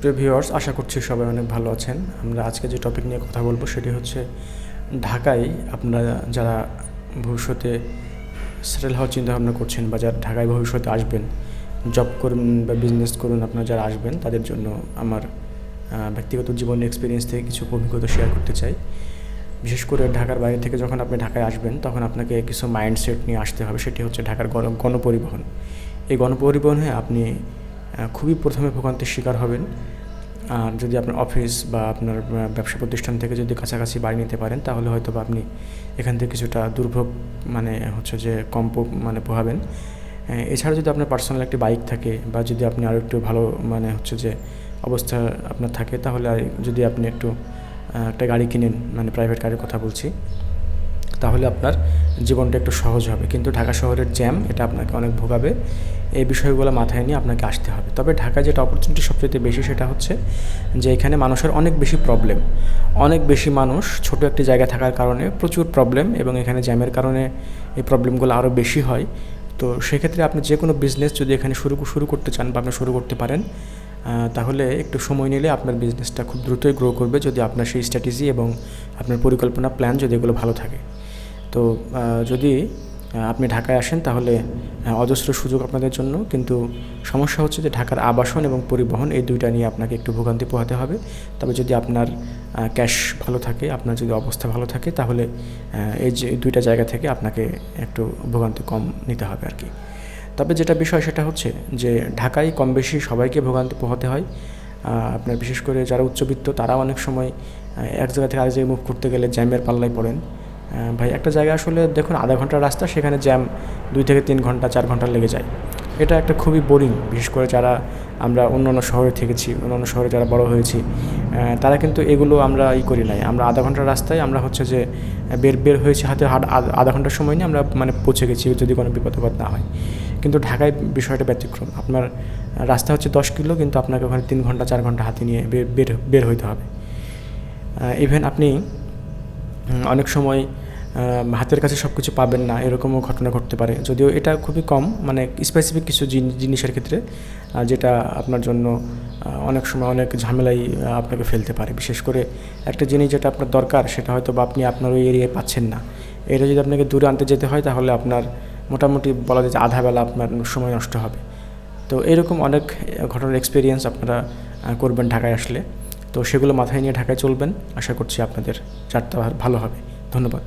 প্রিয় আশা করছি সবাই অনেক ভালো আছেন। আমরা আজকে যে টপিক নিয়ে কথা বলব সেটি হচ্ছে ঢাকায় আপনারা যারা ভবিষ্যতে সেটেল হওয়ার চিন্তা ভাবনা করছেন বা যারা ঢাকায় ভবিষ্যতে আসবেন জব করুন বা বিজনেস করুন, আপনারা যারা আসবেন, তাদের জন্য আমার ব্যক্তিগত জীবনের এক্সপিরিয়েন্স থেকে কিছু অভিজ্ঞতা শেয়ার করতে চাই। বিশেষ করে ঢাকার বাইরে থেকে যখন আপনি ঢাকায় আসবেন, তখন আপনাকে কিছু মাইন্ডসেট নিয়ে আসতে হবে, সেটি হচ্ছে ঢাকার গণ, গণপরিবহন। এই গণপরিবহনে আপনি খুবই প্রথমে ভোগান্তির শিকার হবেন। আর যদি আপনার অফিস বা আপনার ব্যবসা প্রতিষ্ঠান থেকে যদি কাছাকাছি বাড়ি নিতে পারেন, তাহলে হয়তো বা আপনি এখান থেকে কিছুটা দুর্ভোগ মানে হচ্ছে যে কম মানে পোহাবেন। এছাড়া যদি আপনার পার্সোনাল একটি বাইক থাকে বা যদি আপনি আরও একটু ভালো মানে হচ্ছে যে অবস্থা আপনার থাকে, তাহলে যদি আপনি একটু একটা গাড়ি কিনেন মানে প্রাইভেট গাড়ির কথা বলছি। তাহলে আপনার জীবনটা একটু সহজ হবে। কিন্তু ঢাকা শহরের জ্যাম এটা আপনাকে অনেক ভোগাবে। এই বিষয়গুলো মাথায় নিয়ে আপনাকে আসতে হবে। তবে ঢাকায় যেটা অপরচুনিটি সবচেয়ে বেশি সেটা হচ্ছে যে এখানে মানুষের অনেক বেশি প্রবলেম অনেক বেশি মানুষ ছোট একটি জায়গায় থাকার কারণে প্রচুর প্রবলেম এবং এখানে জ্যামের কারণে এই প্রবলেমগুলো আরও বেশি হয়। তো সেক্ষেত্রে আপনি যে কোনো বিজনেস যদি এখানে শুরু শুরু করতে চান বা আপনি শুরু করতে পারেন তাহলে একটু সময় নিলে আপনার বিজনেসটা খুব দ্রুতই গ্রো করবে যদি আপনার সেই স্ট্র্যাটেজি এবং আপনার পরিকল্পনা প্ল্যান যদি এগুলো ভালো থাকে। তো যদি আপনি ঢাকায় আসেন তাহলে অজস্র সুযোগ আপনাদের জন্য। কিন্তু সমস্যা হচ্ছে যে ঢাকার আবাসন এবং পরিবহন এই দুইটা নিয়ে আপনাকে একটু ভোগান্তি পোহাতে হবে। তবে যদি আপনার ক্যাশ ভালো থাকে, আপনার যদি অবস্থা ভালো থাকে, তাহলে এই যে দুইটা জায়গা থেকে আপনাকে একটু ভোগান্তি কম নিতে হবে আর কি। তবে যেটা বিষয় সেটা হচ্ছে যে, ঢাকায় কম বেশি সবাইকে ভোগান্তি পোহাতে হয়। আপনার বিশেষ করে যারা উচ্চবিত্ত তারা অনেক সময় এক জায়গা থেকে আরেক জায়গায় মুভ করতে গেলে জ্যামের পাল্লায় পড়েন। ভাই, একটা জায়গা আসলে দেখুন, আধা ঘণ্টার রাস্তা, সেখানে জ্যাম দুই থেকে তিন ঘণ্টা, চার ঘণ্টা লেগে যায়। এটা একটা খুবই বোরিং বিশেষ করে যারা আমরা অন্য অন্য শহরে থেকেছি অন্য অন্য শহরে যারা বড় হয়েছি তারা কিন্তু এগুলো আমরা ই করি নাই। আমরা আধা ঘণ্টার রাস্তায় আমরা হচ্ছে যে, বের বের হয়েছি হাতে আধ- ঘণ্টার সময় নিয়ে আমরা মানে পৌঁছে গেছি, যদি কোনো বিপদ আপদ না হয়। কিন্তু ঢাকায় বিষয়টা ব্যতিক্রম। আপনার রাস্তা হচ্ছে দশ কিলো, কিন্তু আপনাকে ওখানে তিন ঘণ্টা, চার ঘণ্টা হাতে নিয়ে বের বের হইতে হবে। ইভেন আপনি অনেক সময় হাতের কাছে সব কিছু পাবেন না, এরকমও ঘটনা ঘটতে পারে। যদিও এটা খুবই কম মানে স্পেসিফিক কিছু জিন- জিনিসের ক্ষেত্রে যেটা আপনার জন্য অনেক সময় অনেক ঝামেলাই আপনাকে ফেলতে পারে। বিশেষ করে একটা জিনিস যেটা আপনার দরকার, সেটা হয়তো বা আপনি আপনার ওই এরিয়ায় পাচ্ছেন না। এটা যদি আপনাকে দূরে আনতে যেতে হয়, তাহলে আপনার মোটামুটি বলা যায় যে আধা বেলা আপনার সময় নষ্ট হবে। তো এরকম অনেক ঘটনার এক্সপিরিয়েন্স আপনারা করবেন ঢাকায় আসলে। তো সেগুলো মাথায় নিয়ে ঢাকায় চলবেন। আশা করছি আপনাদের চারটা ভালো হবে। ধন্যবাদ।